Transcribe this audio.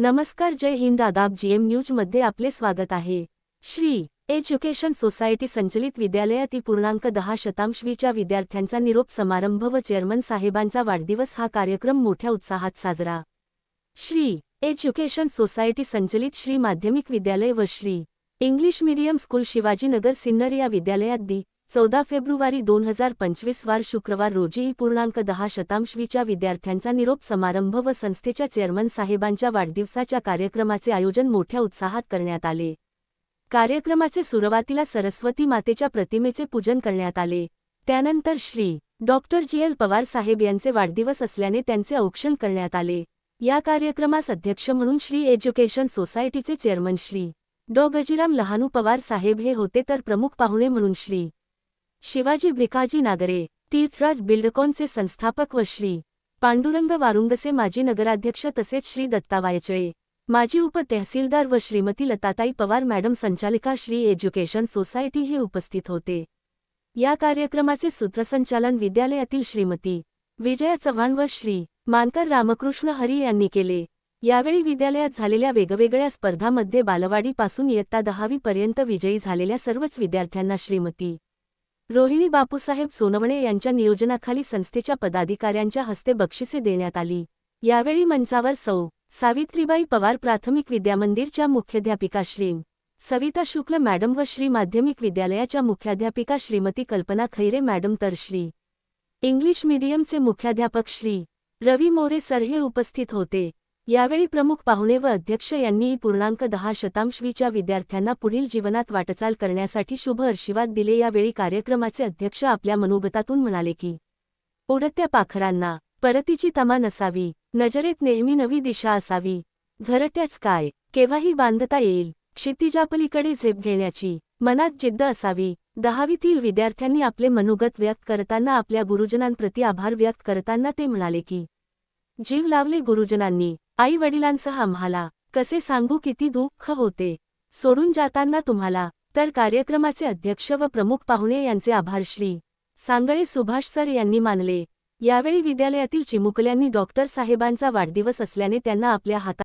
नमस्कार जय हिंद. आदाब जीएम न्यूजमध्ये आपले स्वागत आहे. श्री एज्युकेशन सोसायटी संचलित विद्यालयातील पूर्णांक दहा शतांशवीच्या विद्यार्थ्यांचा निरोप समारंभ व चेअरमन साहेबांचा वाढदिवस हा कार्यक्रम मोठ्या उत्साहात साजरा. श्री एज्युकेशन सोसायटी संचलित श्री माध्यमिक विद्यालय व Shri English medium school Shivajinagar Sinnar या विद्यालयात दि चौदा फेब्रुवारी दोन हजार पंचवीस वार शुक्रवार रोजी पूर्णांक दहा शतांशवीच्या विद्यार्थ्यांचा निरोप समारंभ व संस्थेच्या चेअरमन साहेबांच्या वाढदिवसाच्या कार्यक्रमाचे आयोजन मोठ्या उत्साहात करण्यात आले. कार्यक्रमाचे सुरुवातीला सरस्वती मातेच्या प्रतिमेचे पूजन करण्यात आले. त्यानंतर Shri. Doctor G. L. Pawar साहेब यांचे वाढदिवस असल्याने त्यांचे औक्षण करण्यात आले. या कार्यक्रमास अध्यक्ष म्हणून श्री. एज्युकेशन सोसायटीचे चेअरमन श्री. डॉ. गजीराम लहानू पवार साहेब हे होते तर प्रमुख पाहुणे म्हणून श्री. शिवाजी भिकाजी नागरे तीर्थराज बिल्डकॉनचे संस्थापक व श्री. पांडुरंग वारुंगसे माजी नगराध्यक्ष तसेच श्री दत्ता वायचळे माजी उपतहसीलदार व श्रीमती लताताई पवार मॅडम संचालिका श्री एज्युकेशन सोसायटी हे उपस्थित होते. या कार्यक्रमाचे सूत्रसंचालन विद्यालयातील श्रीमती विजया चव्हाण व श्री. मानकर रामकृष्ण हरी यांनी केले. यावेळी विद्यालयात झालेल्या वेगवेगळ्या स्पर्धांमध्ये बालवाडीपासून इयत्ता दहावीपर्यंत विजयी झालेल्या सर्वच विद्यार्थ्यांना श्रीमती रोहिणी बापूसाहेब सोनवणे यांच्या नियोजनाखाली संस्थेच्या पदाधिकाऱ्यांच्या हस्ते बक्षिसे देण्यात आली. यावेळी मंचावर सौ. सावित्रीबाई पवार प्राथमिक विद्यामंदिरच्या मुख्याध्यापिका श्री सविता शुक्ल मॅडम व श्री माध्यमिक विद्यालयाच्या मुख्याध्यापिका श्रीमती कल्पना खैरे मॅडम तर श्री. इंग्लिश मीडियमचे मुख्याध्यापक श्री. रवी मोरे सर हे उपस्थित होते. यावेळी प्रमुख पाहुणे व अध्यक्ष यांनी पूर्णांक दहा शतांशवीच्या विद्यार्थ्यांना पुढील जीवनात वाटचाल करण्यासाठी शुभ आशीर्वाद दिले. यावेळी कार्यक्रमाचे अध्यक्ष आपल्या मनोगतातून म्हणाले की उडत्या पाखरांना परतीची तमा नसावी नजरेत नेहमी नवी दिशा असावी. घरट्याच काय केव्हाही बांधता येईल. क्षितिजापलीकडे झेप घेण्याची मनात जिद्द असावी दहावीतील विद्यार्थ्यांनी आपले मनोगत व्यक्त करताना आपल्या गुरुजनांप्रती आभार व्यक्त करताना ते म्हणाले की जीव लावले गुरुजनांनी. आई वडिलांसह आम्हाला कसे सांगू किती दुःख होते. सोडून जाताना तुम्हाला तर कार्यक्रमाचे अध्यक्ष व प्रमुख पाहुणे यांचे आभार श्री. सांगळे सुभाष सर यांनी मानले. यावेळी विद्यालयातील चिमुकल्यांनी डॉक्टर साहेबांचा वाढदिवस असल्याने त्यांना आपल्या हातात